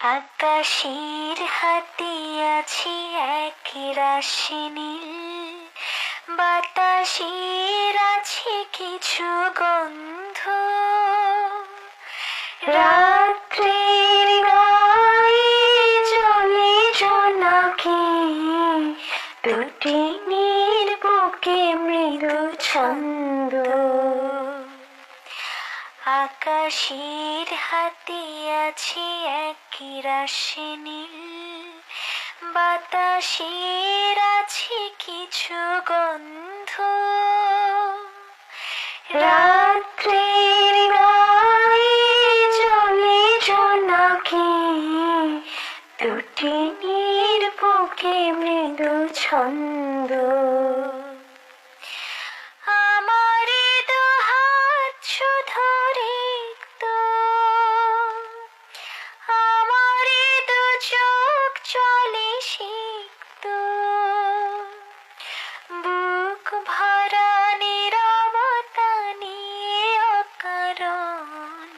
আকাশের হাতে আছি এক রাশি নীল। বাতাসের আছে কিছু গন্ধ। রাত্রির দুটি নীল বুকে মৃদু ছন্দ। আকাশের হাতে আছে এক রাশি নীল। বাতাসের আছে কিছু গন্ধ। রাত্রির গায়ে জলে জোনাকি। দুটি নীর বুকে মৃদু ছন্দ। শিখত বুক ভরা নিরবতা নিয়ে অকারণ।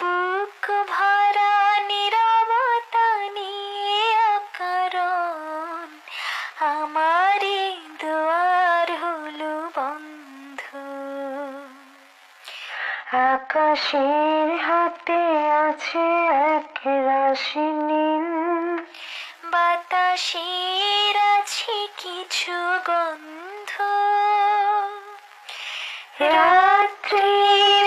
বুক ভরা নিরবতা নিয়ে অকারণ। আমারে দুয়ার হলো বন্ধ। আকাশের হাতে আছে এক রাশি বাতাসের আছে কিছু গন্ধ। রাত্রির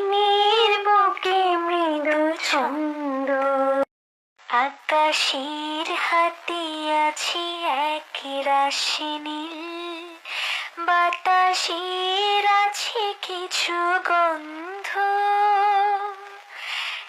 নীর বুকে মৃদু আকাশের হাতে আছে এক রাশি নীল। বাতাসের আছে কিছু গন্ধ।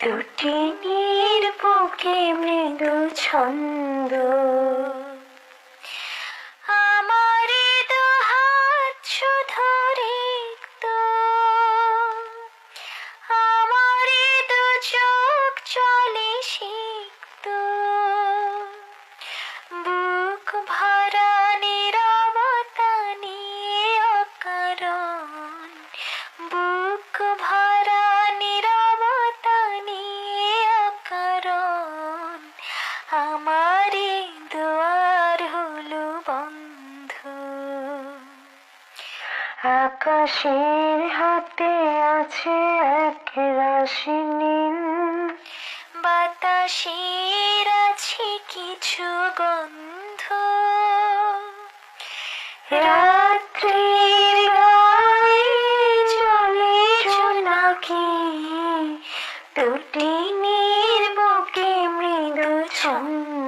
দুটি নির বুকে মৃদু ছন্দ। আকাশের হাতে আছে এক রাশি নীল। বাতাসের আছে কিছু গন্ধ। রাত্রির গায়ে চলে নাকি দুটি নীর মৃদু ছন্দ।